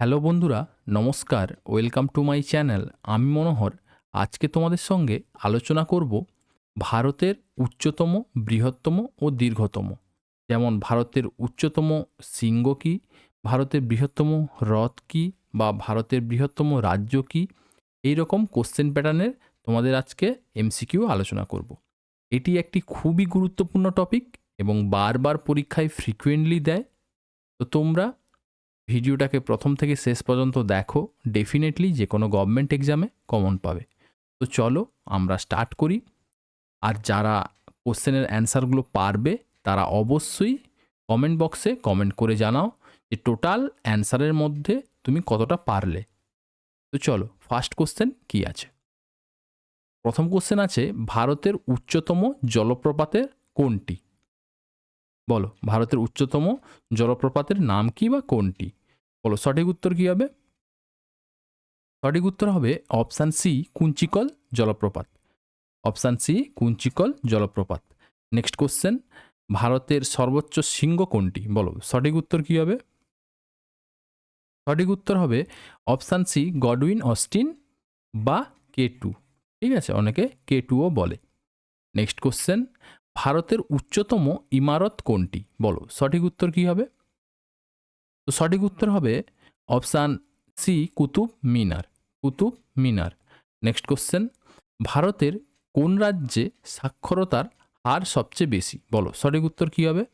Hello বন্ধুরা, নমস্কার, welcome to my channel. আমি মনোহর। আজকে তোমাদের সঙ্গে আলোচনা করব ভারতের উচ্চতম, বৃহত্তম ও দীর্ঘতম। যেমন ভারতের উচ্চতম শৃঙ্গ কী, ভারতের বৃহত্তম হ্রদ কী বা ভারতের বৃহত্তম রাজ্য কী, এই রকম কোশ্চেন প্যাটার্নের তোমাদের আজকে এমসিকিউ আলোচনা করব। এটি একটি খুবই গুরুত্বপূর্ণ টপিক এবং বারবার পরীক্ষায় ফ্রিকুয়েন্টলি দেয়। তো তোমরা ভিডিওটাকে প্রথম থেকে শেষ পর্যন্ত দেখো ডেফিনেটলি যে কোনো গভর্নমেন্ট এক্সামে কমন পাবে। তো চলো, আমরা স্টার্ট করি। আর যারা কোশ্চেনের অ্যান্সারগুলো পারবে, তারা অবশ্যই কমেন্ট বক্সে কমেন্ট করে জানাও যে টোটাল অ্যান্সারের মধ্যে তুমি কতটা পারলে। তো চলো ফার্স্ট কোশ্চেন কি আছে? প্রথম কোশ্চেন আছে, ভারতের উচ্চতম জলপ্রপাতের কোনটি? বলো, ভারতের উচ্চতম জলপ্রপাতের নাম কি বা কোনটি? বলো, সঠিক উত্তর কী হবে? সঠিক উত্তর হবে অপশান সি, কুঞ্চিকল জলপ্রপাত। অপশান সি, কুঞ্চিকল জলপ্রপাত। নেক্সট কোশ্চেন, ভারতের সর্বোচ্চ শৃঙ্গ কোনটি? বলো, সঠিক উত্তর কী হবে? সঠিক উত্তর হবে অপশান সি, গডউইন, অস্টিন বা কে টু। ঠিক আছে? অনেকে কে টুও বলে। নেক্সট কোশ্চেন, ভারতের উচ্চতম ইমারত কোনটি? বলো, সঠিক উত্তর কী হবে? তো সঠিক উত্তর হবে option C, Qutub Minar. Qutub Minar. Next question, ভারতের কোন রাজ্যে সাক্ষরতার হার সবচেয়ে বেশি? বলো, সঠিক উত্তর কী হবে?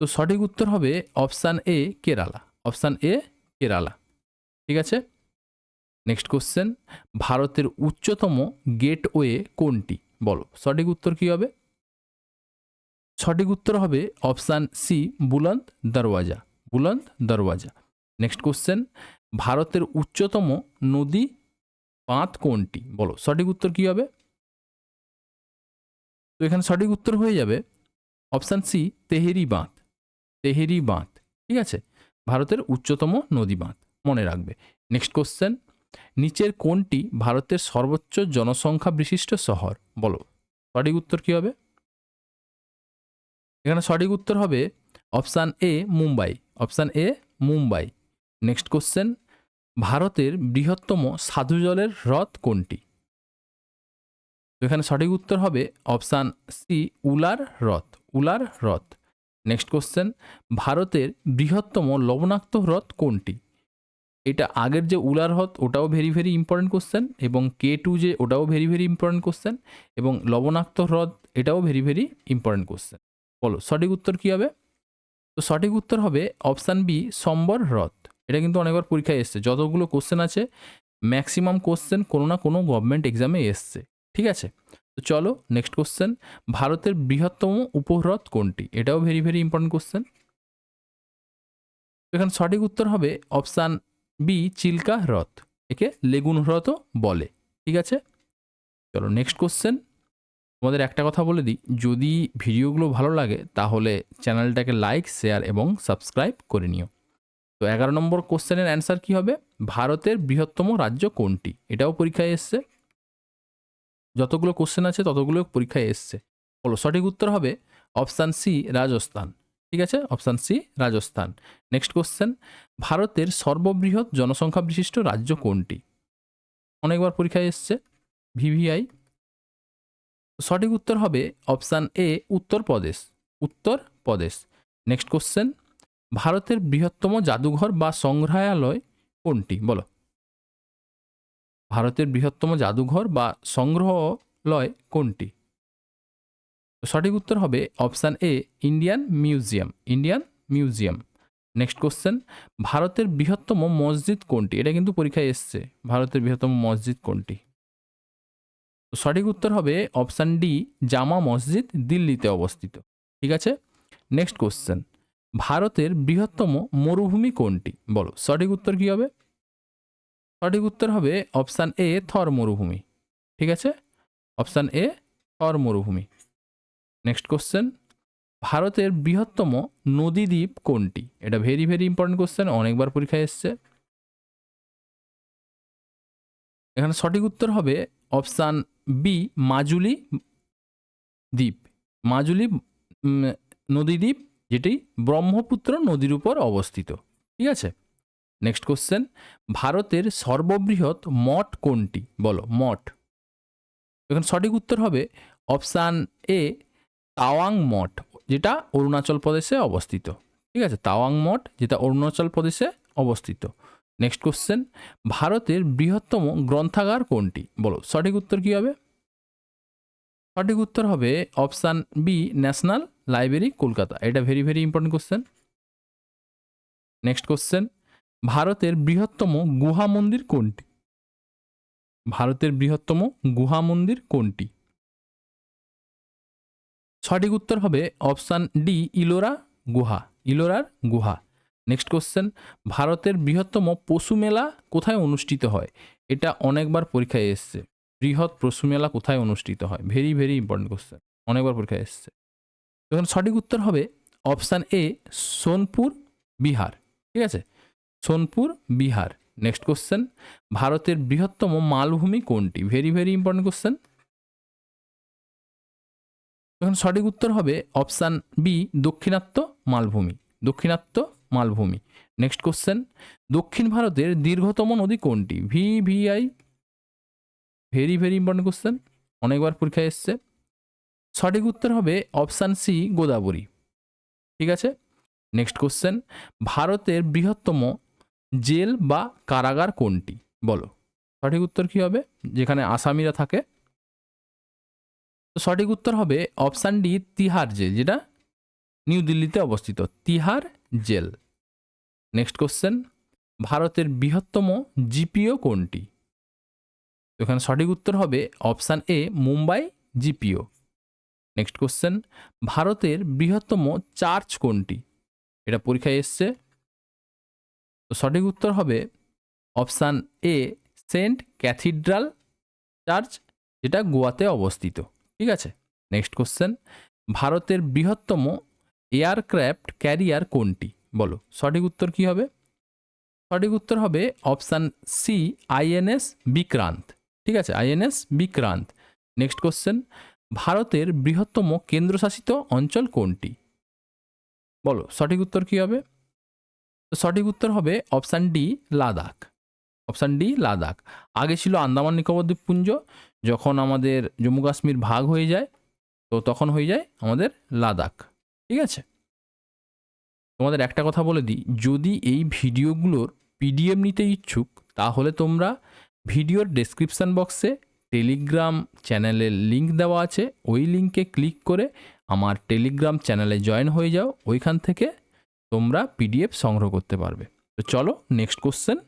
তো সঠিক উত্তর হবে option A, Kerala. Option A, Kerala. ঠিক আছে? নেক্সট কোশ্চেন, ভারতের উচ্চতম গেটওয়ে কোনটি? বলো, সঠিক উত্তর কী হবে? সঠিক উত্তর হবে অপশান সি, বুলন্দ দরওয়াজা বুলন্দ দরওয়াজা। নেক্সট কোশ্চেন ভারতের উচ্চতম নদী বাঁধ কোনটি? বলো, সঠিক উত্তর কী হবে? তো এখানে সঠিক উত্তর হয়ে যাবে অপশান সি, তেহেরি বাঁধ। তেহেরি বাঁধ, ঠিক আছে? ভারতের উচ্চতম নদী বাঁধ, মনে রাখবে। নেক্সট কোশ্চেন নিচের কোনটি ভারতের সর্বোচ্চ জনসংখ্যা বিশিষ্ট শহর? বলো, সঠিক উত্তর কী হবে? এখানে সঠিক উত্তর হবে option A Mumbai. Option A Mumbai. Next question, ভারতের বৃহত্তম সাধু জলের হ্রদ কোনটি? এখানে সঠিক উত্তর হবে অপশান সি উলার হ্রদ উলার হ্রদ। নেক্সট কোশ্চেন, ভারতের বৃহত্তম লবণাক্ত হ্রদ কোনটি? এটা আগের যে উলার হ্রদ, ওটাও ভেরি ভেরি ইম্পর্টেন্ট কোশ্চেন এবং কে টু যে ওটাও ভেরি ভেরি ইম্পর্টেন্ট কোশ্চেন এবং লবণাক্ত হ্রদ, এটাও ভেরি ভেরি ইম্পর্টেন্ট কোশ্চেন বলো, সঠিক উত্তর কী হবে? তো সঠিক উত্তর হবে অপশান বি, সম্বর হ্রদ। এটা কিন্তু অনেকবার পরীক্ষায় এসছে। যতগুলো কোশ্চেন আছে ম্যাক্সিমাম কোশ্চেন কোনো না কোনো গভর্নমেন্ট এক্সামে এসছে। ঠিক আছে? তো চলো নেক্সট কোশ্চেন ভারতের বৃহত্তম উপহ্রদ কোনটি? এটাও ভেরি ভেরি ইম্পর্টেন্ট কোশ্চেন এখানে সঠিক উত্তর হবে অপশান বি, চিল্কা হ্রদ। একে লেগুন হ্রদও বলে। ঠিক আছে? চলো নেক্সট কোশ্চেন তোমাদের একটা কথা বলে দিই, যদি ভিডিওগুলো ভালো লাগে, তাহলে চ্যানেলটাকে লাইক, শেয়ার এবং সাবস্ক্রাইব করে নিও। তো এগারো নম্বর কোশ্চেনের অ্যান্সার কি হবে? ভারতের বৃহত্তম রাজ্য কোনটি? এটাও পরীক্ষায় এসছে। যতগুলো কোশ্চেন আছে, ততগুলো পরীক্ষায় এসছে। বলো, সঠিক উত্তর হবে অপশান সি রাজস্থান। ঠিক আছে? Option C Rajasthan. Next question ভারতের সর্ববৃহৎ জনসংখ্যা বিশিষ্ট রাজ্য কোনটি? অনেকবার পরীক্ষায় এসছে। ভিভিআই সঠিক উত্তর হবে option A Uttar Pradesh Uttar Pradesh next question. ভারতের বৃহত্তম জাদুঘর বা সংগ্রহালয় কোনটি? বলো। ভারতের বৃহত্তম জাদুঘর বা সংগ্রহালয় কোনটি? সঠিক উত্তর হবে option A, Indian museum. Indian museum. Next question. ভারতের বৃহত্তম মসজিদ কোনটি? এটা কিন্তু পরীক্ষায় এসছে। ভারতের বৃহত্তম মসজিদ কোনটি? সঠিক উত্তর হবে অপশান ডি, জামা মসজিদ, দিল্লিতে অবস্থিত। ঠিক আছে? নেক্সট কোশ্চেন ভারতের বৃহত্তম মরুভূমি কোনটি? বলো, সঠিক উত্তর কী হবে? সঠিক উত্তর হবে অপশান এ, থর মরুভূমি। ঠিক আছে? অপশান এ, থর মরুভূমি। নেক্সট কোশ্চেন ভারতের বৃহত্তম নদী দ্বীপ কোনটি? এটা ভেরি ভেরি ইম্পর্টেন্ট কোশ্চেন অনেকবার পরীক্ষায় এসছে। এখানে সঠিক উত্তর হবে অপশান বি, মাজুলি দ্বীপ। মাজুলি নদীদ্বীপ যেটি ব্রহ্মপুত্র নদীর উপর অবস্থিত। ঠিক আছে? নেক্সট কোশ্চেন ভারতের সর্ববৃহৎ মঠ কোনটি? বলো, মঠ। এখন সঠিক উত্তর হবে অপশান এ, তাওয়াং মঠ, যেটা অরুণাচল প্রদেশে অবস্থিত। ঠিক আছে? তাওয়াং মঠ, যেটা অরুণাচল প্রদেশে অবস্থিত। নেক্সট কোশ্চেন ভারতের বৃহত্তম গ্রন্থাগার কোনটি? বলো, সঠিক উত্তর কী হবে? সঠিক উত্তর হবে option B, national library, Kolkata. এটা very very important question next question ভারতের বৃহত্তম গুহা মন্দির কোনটি? ভারতের বৃহত্তম গুহা মন্দির কোনটি? সঠিক উত্তর হবে অপশান ডি, ইলোরা গুহা। ইলোরার গুহা। নেক্সট কোশ্চেন ভারতের বৃহত্তম পশু মেলা কোথায় অনুষ্ঠিত হয়? এটা অনেকবার পরীক্ষায় এসছে। বৃহৎ পশু মেলা কোথায় অনুষ্ঠিত হয়? ভেরি ভেরি ইম্পর্টেন্ট কোশ্চেন অনেকবার পরীক্ষায় এসছে। এখন সঠিক উত্তর হবে অপশান এ সোনপুর, বিহার। ঠিক আছে? সোনপুর, বিহার। নেক্সট কোশ্চেন ভারতের বৃহত্তম মালভূমি কোনটি? ভেরি ভেরি ইম্পর্টেন্ট কোশ্চেন এখন সঠিক উত্তর হবে অপশান বি দক্ষিণাত্য মালভূমি। দক্ষিণাত্য মালভূমি। নেক্সট কোশ্চেন দক্ষিণ ভারতের দীর্ঘতম নদী কোনটি? V V I very very important question অনেকবার পরীক্ষায় এসছে। সঠিক উত্তর হবে অপশান সি গোদাবরী। ঠিক আছে? নেক্সট কোশ্চেন ভারতের বৃহত্তম জেল বা কারাগার কোনটি? বলো। সঠিক উত্তর কী হবে? যেখানে আসামিরা থাকে। সঠিক উত্তর হবে অপশান ডি তিহার জেল, যেটা নিউ দিল্লিতে অবস্থিত, তিহার জেল। নেক্সট কোশ্চেন ভারতের বৃহত্তম জিপিও কোনটি? এখানে সঠিক উত্তর হবে option A, Mumbai GPO. Next question ভারতের বৃহত্তম চার্চ কোনটি? এটা পরীক্ষায় এসছে। তো সঠিক উত্তর হবে option A, saint cathedral church, যেটা গোয়াতে অবস্থিত। ঠিক আছে? নেক্সট কোশ্চেন ভারতের বৃহত্তম এয়ারক্রাফট ক্যারিয়ার কোনটি? বলো, সঠিক উত্তর কি হবে? সঠিক উত্তর হবে অপশান সি, আইএনএস বিক্রান্ত। ঠিক আছে, আইএনএস বিক্রান্ত। নেক্সট কোশ্চেন, ভারতের বৃহত্তম কেন্দ্রশাসিত অঞ্চল কোনটি? বলো, সঠিক উত্তর কি হবে? সঠিক উত্তর হবে option D, Ladakh. Option D, Ladakh. আগে ছিল আন্দামান নিকোবর দ্বীপপুঞ্জ, যখন আমাদের জম্মু কাশ্মীর ভাগ হয়ে যায়, তো তখন হয়ে যায় আমাদের লাদাখ। ঠিক আছে? তোমাদের একটা কথা বলে দিই, যদি এই ভিডিওগুলোর পিডিএফ নিতে ইচ্ছুক, তাহলে তোমরা ভিডিওর ডেসক্রিপশান বক্সে টেলিগ্রাম চ্যানেলের লিংক দেওয়া আছে, ওই লিঙ্কে ক্লিক করে আমার টেলিগ্রাম চ্যানেলে জয়েন হয়ে যাও, ওইখান থেকে তোমরা পিডিএফ সংগ্রহ করতে পারবে। তো চলো নেক্সট কোশ্চেন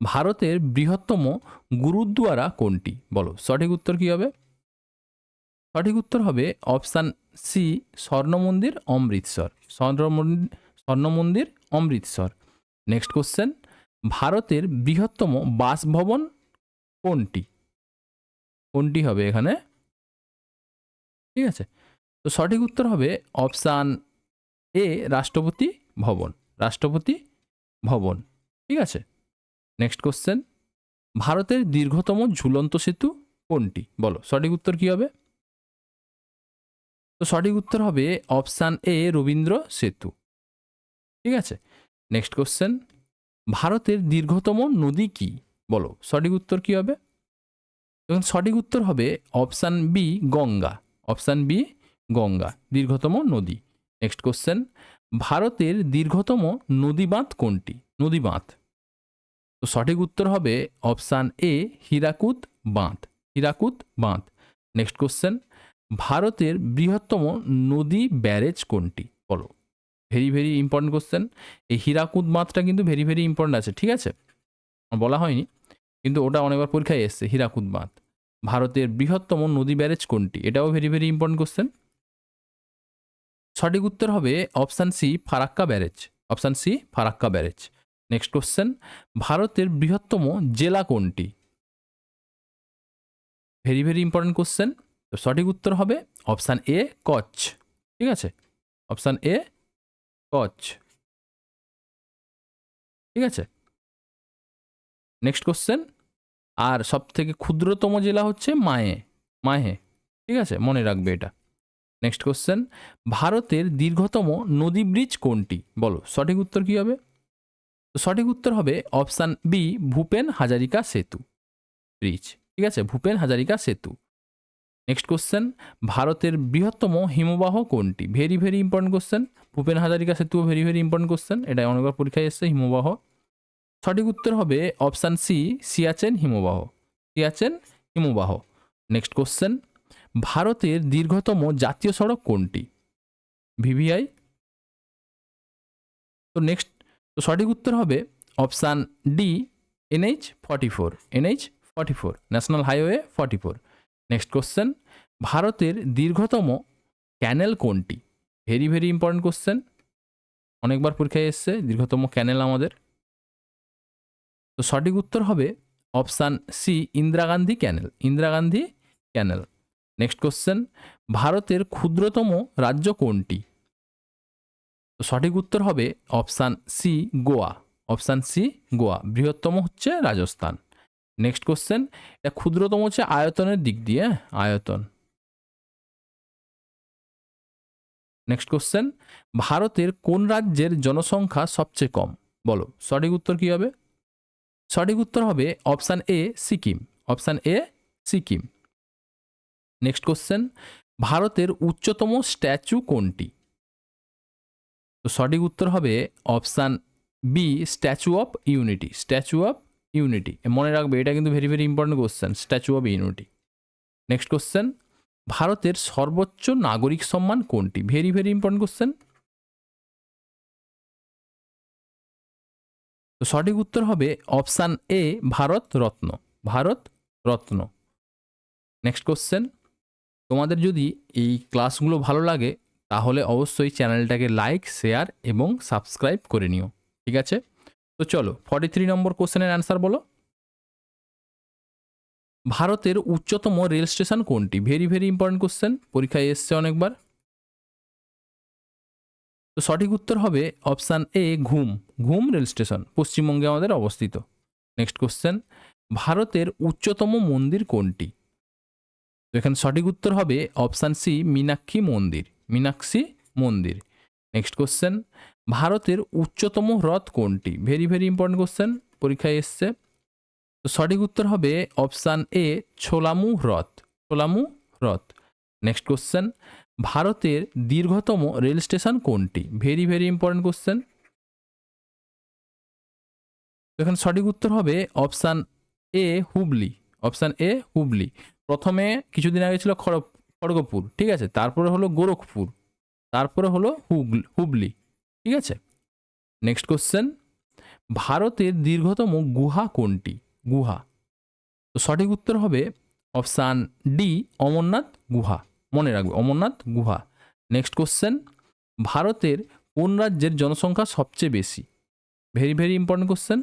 ভারতের বৃহত্তম গুরুদ্বারা কোনটি? বলো, সঠিক উত্তর কী হবে? সঠিক উত্তর হবে অপশান সি স্বর্ণ মন্দির অমৃতসর। স্বর্ণ মন্দির অমৃতসর। নেক্সট কোশ্চেন ভারতের বৃহত্তম বাসভবন কোনটি? কোনটি হবে এখানে? ঠিক আছে? তো সঠিক উত্তর হবে অপশান এ, রাষ্ট্রপতি ভবন। রাষ্ট্রপতি ভবন। ঠিক আছে? নেক্সট কোশ্চেন ভারতের দীর্ঘতম ঝুলন্ত সেতু কোনটি? বলো, সঠিক উত্তর কী হবে? তো সঠিক উত্তর হবে অপশান এ রবীন্দ্র সেতু। ঠিক আছে? নেক্সট কোশ্চেন ভারতের দীর্ঘতম নদী কি? বলো, সঠিক উত্তর কি হবে? এবং সঠিক উত্তর হবে option B Ganga. Option B Ganga, দীর্ঘতম নদী। নেক্সট কোশ্চেন ভারতের দীর্ঘতম নদী বাঁধ কোনটি? নদী বাঁধ তো সঠিক উত্তর হবে অপশান এ হীরাকুদ বাঁধ। হীরাকুদ বাঁধ। নেক্সট কোশ্চেন ভারতের বৃহত্তম নদী ব্যারেজ কোনটি? বলো। ভেরি ভেরি ইম্পর্টেন্ট কোশ্চেন এই হীরাকুদ বাঁধটা কিন্তু ভেরি ভেরি ইম্পর্টেন্ট আছে, ঠিক আছে? বলা হয়নি, কিন্তু ওটা অনেকবার পরীক্ষায় এসছে, হীরাকুদ বাঁধ ভারতের বৃহত্তম নদী ব্যারেজ কোনটি? এটাও ভেরি ভেরি ইম্পর্টেন্ট কোশ্চেন সঠিক উত্তর হবে option C Farakka barrage. Option C Farakka barrage. Next question ভারতের বৃহত্তম জেলা কোনটি? ভেরি ভেরি ইম্পর্টেন্ট কোশ্চেন তো সঠিক উত্তর হবে অপশান এ, কচ্ছ। ঠিক আছে? Option A, Kutch. ঠিক আছে? Next question. আর সব থেকে ক্ষুদ্রতম জেলা হচ্ছে মায়ে, মাহে। ঠিক আছে? মনে রাখবে এটা। Next question. ভারতের দীর্ঘতম নদী ব্রিজ কোনটি? বলো, সঠিক উত্তর কী হবে? তো সঠিক উত্তর হবে অপশান বি, ভূপেন হাজারিকা সেতু ব্রিজ। ঠিক আছে? ভূপেন হাজারিকা সেতু। নেক্সট কোশ্চেন ভারতের বৃহত্তম হিমবাহ কোনটি? Very very important question Bhupen Hazarika সেতু ভেরি ভেরি ইম্পর্টেন্ট কোশ্চেন এটা অনেকবার পরীক্ষায় এসছে, হিমবাহ। সঠিক উত্তর হবে অপশান সি সিয়াচেন হিমবাহ। সিয়াচেন হিমবাহ। নেক্সট কোশ্চেন ভারতের দীর্ঘতম জাতীয় সড়ক কোনটি? ভিভিআই তো নেক্সট তো সঠিক উত্তর হবে option D NH forty four NH forty four national highway forty four next question ভারতের দীর্ঘতম ক্যানেল কোনটি? ভেরি ভেরি ইম্পর্টেন্ট কোশ্চেন অনেকবার পরীক্ষায় এসছে, দীর্ঘতম ক্যানেল আমাদের। তো সঠিক উত্তর হবে option C Indira Gandhi canal Indira Gandhi canal next question ভারতের ক্ষুদ্রতম রাজ্য কোনটি? তো সঠিক উত্তর হবে option C Goa. Option C Goa. বৃহত্তম হচ্ছে রাজস্থান। নেক্সট কোশ্চেন এটা ক্ষুদ্রতম হচ্ছে আয়তনের দিক দিয়ে হ্যাঁ? আয়তন। নেক্সট কোশ্চেন ভারতের কোন রাজ্যের জনসংখ্যা সবচেয়ে কম? বলো, সঠিক উত্তর কী হবে? সঠিক উত্তর হবে option A, Sikkim. Option A, Sikkim. Next question ভারতের উচ্চতম স্ট্যাচু কোনটি? তো সঠিক উত্তর হবে option B, statue of unity. Statue of unity মনে রাখবে, এটা কিন্তু very very important question statue of unity next question ভারতের সর্বোচ্চ নাগরিক সম্মান কোনটি? ভেরি ভেরি ইম্পর্টেন্ট কোশ্চেন তো সঠিক উত্তর হবে option A Bharat Ratna. Bharat Ratna. Next question তোমাদের যদি এই ক্লাসগুলো ভালো লাগে, তাহলে অবশ্যই চ্যানেলটাকে লাইক শেয়ার এবং সাবস্ক্রাইব করে নিও। ঠিক আছে? তো চলো ফর্টি থ্রি নম্বর কোশ্চেনের অ্যান্সার বলো। ভারতের উচ্চতম রেল স্টেশন কোনটি? ভেরি ভেরি ইম্পর্টেন্ট কোশ্চেন পরীক্ষায় এসছে অনেকবার। তো সঠিক উত্তর হবে অপশান এ ঘুম। ঘুম রেল স্টেশন, পশ্চিমবঙ্গে আমাদের অবস্থিত। নেক্সট কোশ্চেন ভারতের উচ্চতম মন্দির কোনটি? তো এখানে সঠিক উত্তর হবে অপশান সি মীনাক্ষী মন্দির। মীনাক্ষী মন্দির। নেক্সট কোশ্চেন ভারতের উচ্চতম হ্রদ কোনটি? ভেরি ভেরি ইম্পর্টেন্ট কোশ্চেন পরীক্ষায় এসছে। তো সঠিক উত্তর হবে অপশান এ ছোলামু হ্রদ। ছোলামু হ্রদ। নেক্সট কোশ্চেন ভারতের দীর্ঘতম রেল স্টেশন কোনটি? ভেরি ভেরি ইম্পর্টেন্ট কোশ্চেন এখানে সঠিক উত্তর হবে option A Hubli. Option A Hubli. প্রথমে কিছুদিন আগে ছিল খড়গ, খড়গপুর, ঠিক আছে? তারপরে হলো গোরখপুর। তারপরে হলো হুগল হুবলি। ঠিক আছে? নেক্সট কোশ্চেন ভারতের দীর্ঘতম গুহা কোনটি? গুহা। তো সঠিক উত্তর হবে অপশান ডি অমরনাথ গুহা। মনে রাখবে, অমরনাথ গুহা। নেক্সট কোশ্চেন ভারতের কোন রাজ্যের জনসংখ্যা সবচেয়ে বেশি? ভেরি ভেরি ইম্পর্টেন্ট কোশ্চেন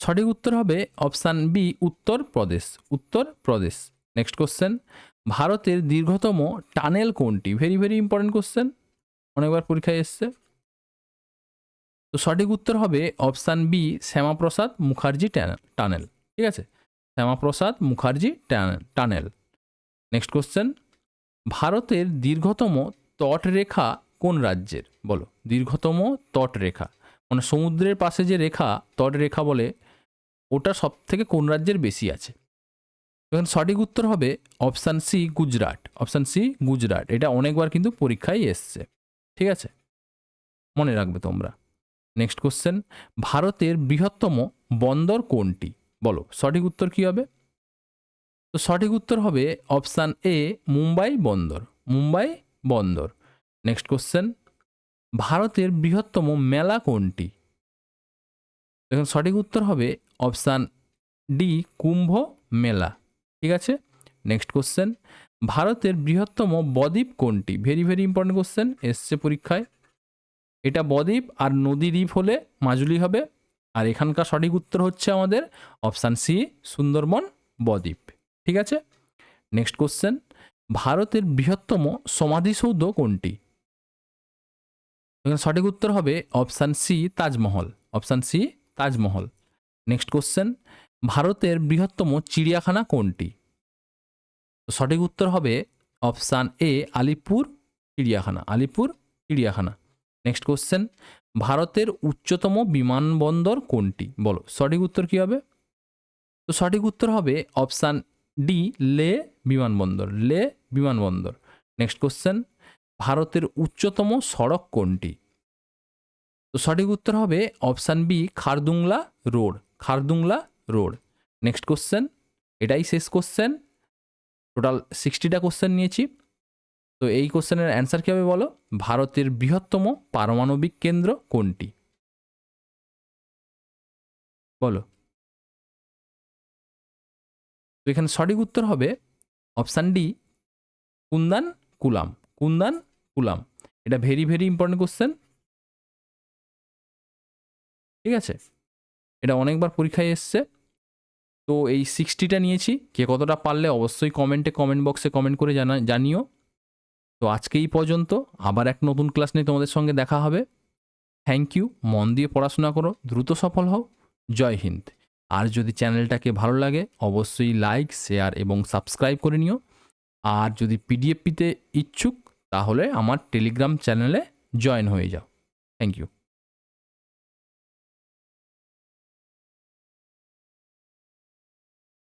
সঠিক উত্তর হবে option B Uttar Pradesh Uttar Pradesh next question ভারতের দীর্ঘতম টানেল কোনটি? ভেরি ভেরি ইম্পর্টেন্ট কোশ্চেন অনেকবার পরীক্ষায় এসছে। তো সঠিক উত্তর হবে option B, Shyama Prasad Mukherjee tunnel. ঠিক আছে? Shyama Prasad Mukherjee tunnel. Next question ভারতের দীর্ঘতম তটরেখা কোন রাজ্যের? বলো। দীর্ঘতম তটরেখা মানে সমুদ্রের পাশে যে রেখা তটরেখা বলে, ওটা সব থেকে কোন রাজ্যের বেশি আছে? এখন সঠিক উত্তর হবে option C, Gujarat. Option C, Gujarat. এটা অনেকবার কিন্তু পরীক্ষায় এসছে। ঠিক আছে? মনে রাখবে তোমরা। নেক্সট কোশ্চেন ভারতের বৃহত্তম বন্দর কোনটি? বলো, সঠিক উত্তর কী হবে? তো সঠিক উত্তর হবে অপশান এ, মুম্বাই বন্দর। মুম্বাই বন্দর। নেক্সট কোশ্চেন ভারতের বৃহত্তম মেলা কোনটি? এখন সঠিক উত্তর হবে অপশান ডি, কুম্ভ মেলা। ঠিক আছে? নেক্সট কোশ্চেন ভারতের বৃহত্তম বদ্বীপ কোনটি? ভেরি ভেরি ইম্পর্টেন্ট কোশ্চেন এসছে পরীক্ষায়। এটা বদ্বীপ আর নদী দ্বীপ হলে মাজুলি হবে। আর এখানকার সঠিক উত্তর হচ্ছে আমাদের অপশান সি সুন্দরবন, বদ্বীপ। ঠিক আছে? নেক্সট কোশ্চেন ভারতের বৃহত্তম সমাধিসৌধ কোনটি? এখানে সঠিক উত্তর হবে option C Taj Mahal. Option C Taj Mahal. Next question ভারতের বৃহত্তম চিড়িয়াখানা কোনটি? সঠিক উত্তর হবে অপশান এ, আলিপুর চিড়িয়াখানা। আলিপুর চিড়িয়াখানা। নেক্সট কোশ্চেন ভারতের উচ্চতম বিমানবন্দর কোনটি? বলো, সঠিক উত্তর কী হবে? তো সঠিক উত্তর হবে অপশান ডি, লে বিমানবন্দর লে বিমানবন্দর। নেক্সট কোশ্চেন ভারতের উচ্চতম সড়ক কোনটি? তো সঠিক উত্তর হবে option B, Khardung La road. Khardung La road. Next question এটাই শেষ কোশ্চেন টোটাল সিক্সটিটা কোশ্চেন নিয়েছি। তো এই কোশ্চেনের অ্যান্সার কী হবে বলো? ভারতের বৃহত্তম পারমাণবিক কেন্দ্র কোনটি? বলো। তো এখানে সঠিক উত্তর হবে option D Kudankulam. Kudankulam. এটা ভেরি ভেরি ইম্পর্টেন্ট কোশ্চেন ঠিক আছে? এটা অনেকবার পরীক্ষায় এসছে। তো এই সিক্সটিটা নিয়েছি। কে কতটা পারলে অবশ্যই কমেন্টে কমেন্ট বক্সে কমেন্ট করে জানা, জানিও। তো আজকে এই পর্যন্ত, আবার এক নতুন ক্লাস নিয়ে তোমাদের সঙ্গে দেখা হবে। থ্যাংক ইউ মন দিয়ে পড়াশোনা করো, দ্রুত সফল হও। জয় হিন্দ। আর যদি চ্যানেলটাকে ভালো লাগে, অবশ্যই লাইক শেয়ার এবং সাবস্ক্রাইব করে নিও। আর যদি পিডিএফ পিতে ইচ্ছুক, তাহলে আমার টেলিগ্রাম চ্যানেলে জয়েন হয়ে যাও। Thank you